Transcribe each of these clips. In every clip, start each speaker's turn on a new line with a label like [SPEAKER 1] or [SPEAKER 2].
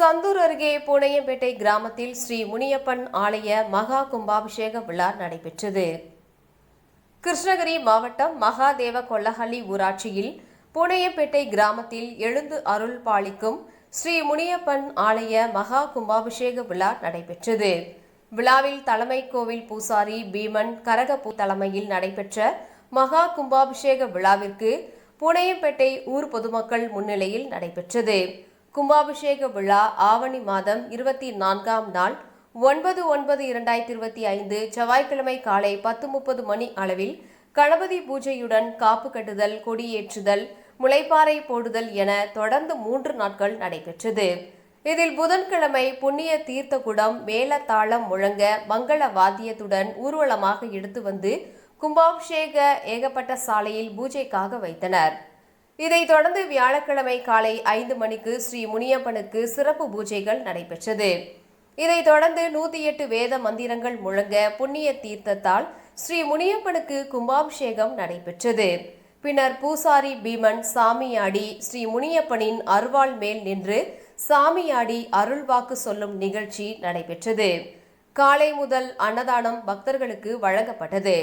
[SPEAKER 1] சந்தூர் அருகே புனையம்பேட்டை கிராமத்தில் ஸ்ரீ முனியப்பன் ஆலய மகா கும்பாபிஷேக விழா நடைபெற்றது. கிருஷ்ணகிரி மாவட்டம் மகாதேவ கொல்லஹள்ளி ஊராட்சியில் புனையம்பேட்டை கிராமத்தில் எழுந்து அருள் பாலிக்கும் ஸ்ரீ முனியப்பன் ஆலய மகா கும்பாபிஷேக விழா நடைபெற்றது. விழாவில் தலைமை கோவில் பூசாரி பீமன் கரகப்பூ தலைமையில் நடைபெற்ற மகா கும்பாபிஷேக விழாவிற்கு புனையம்பேட்டை ஊர் பொதுமக்கள் முன்னிலையில் நடைபெற்றது. கும்பாபிஷேக விழா ஆவணி மாதம் இருபத்தி நான்காம் நாள் ஒன்பது ஒன்பது இரண்டாயிரத்தி இருபத்தி ஐந்து செவ்வாய்க்கிழமை காலை பத்து முப்பது மணி அளவில் கணபதி பூஜையுடன் காப்பு கட்டுதல் கொடியேற்றுதல் முளைப்பாறை போடுதல் என தொடர்ந்து மூன்று நாட்கள் நடைபெற்றது. இதில் புதன்கிழமை புண்ணிய தீர்த்த குடம் மேளதாளம் முழங்க மங்கள வாத்தியத்துடன் ஊர்வலமாக எடுத்து வந்து கும்பாபிஷேக ஏகப்பட்ட சாலையில் பூஜைக்காக வைத்தனர். இதைத் தொடர்ந்து வியாழக்கிழமை காலை ஐந்து மணிக்கு ஸ்ரீ முனியப்பனுக்கு சிறப்பு பூஜைகள் நடைபெற்றது. இதைத் தொடர்ந்து நூத்தி எட்டு வேத மந்திரங்கள் முழங்க புண்ணிய தீர்த்தத்தால் ஸ்ரீ முனியப்பனுக்கு கும்பாபிஷேகம் நடைபெற்றது. பின்னர் பூசாரி பீமன் சாமியாடி ஸ்ரீ முனியப்பனின் அருவாள் மேல் நின்று சாமியாடி அருள்வாக்கு சொல்லும் நிகழ்ச்சி நடைபெற்றது. காலை முதல் அன்னதானம் பக்தர்களுக்கு வழங்கப்பட்டது.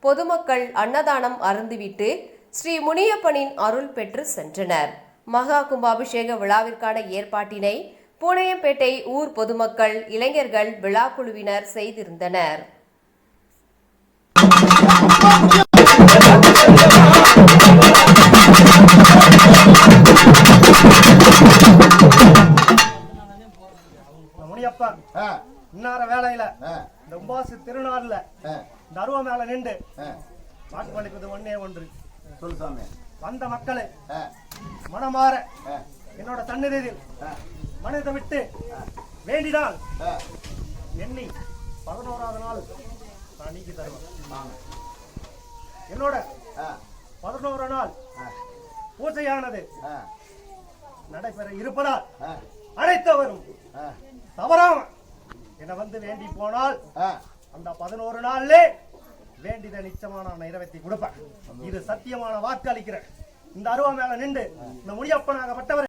[SPEAKER 1] பொதுமக்கள் அன்னதானம் அருந்துவிட்டு ஸ்ரீ முனியப்பனின் அருள் பெற்று சென்றனர். மகா கும்பாபிஷேக விழாவிற்கான ஏற்பாட்டினை பூனையம்பேட்டை ஊர் பொதுமக்கள் இளைஞர்கள் விழா குழுவினர் செய்திருந்தனர்.
[SPEAKER 2] முனியப்பன் இன்னார வேலையில இந்த உபாசு திருநாள்ல அருவ மேல நின்று
[SPEAKER 3] ஆ.
[SPEAKER 2] வாக்குப்பளிப்பது ஒன்னே ஒன்று.
[SPEAKER 3] சொல்லு சாமி.
[SPEAKER 2] வந்த மக்களை மனமாற என்னோட சந்நிதியில்
[SPEAKER 3] ஆ,
[SPEAKER 2] மனித விட்டு வேண்டினால். எண்ணி பதினோராவது நாள் நான் நீக்கி தருவேன். என்னோட பதினோரு நாள் பூஜையானது நடைபெற இருப்பதால் அனைத்தவரும் தவறாம என்னை வந்து வேண்டி போனால். அந்த பதினோரு நாள்லே வேண்டியதை நிச்சயமா நான் நிறைவேற்றி கொடுப்பேன். இது சத்தியமான வாக்கு அளிக்கிறேன் இந்த அருவா மேல நின்று இந்த முடியப்பனாகப்பட்டவர்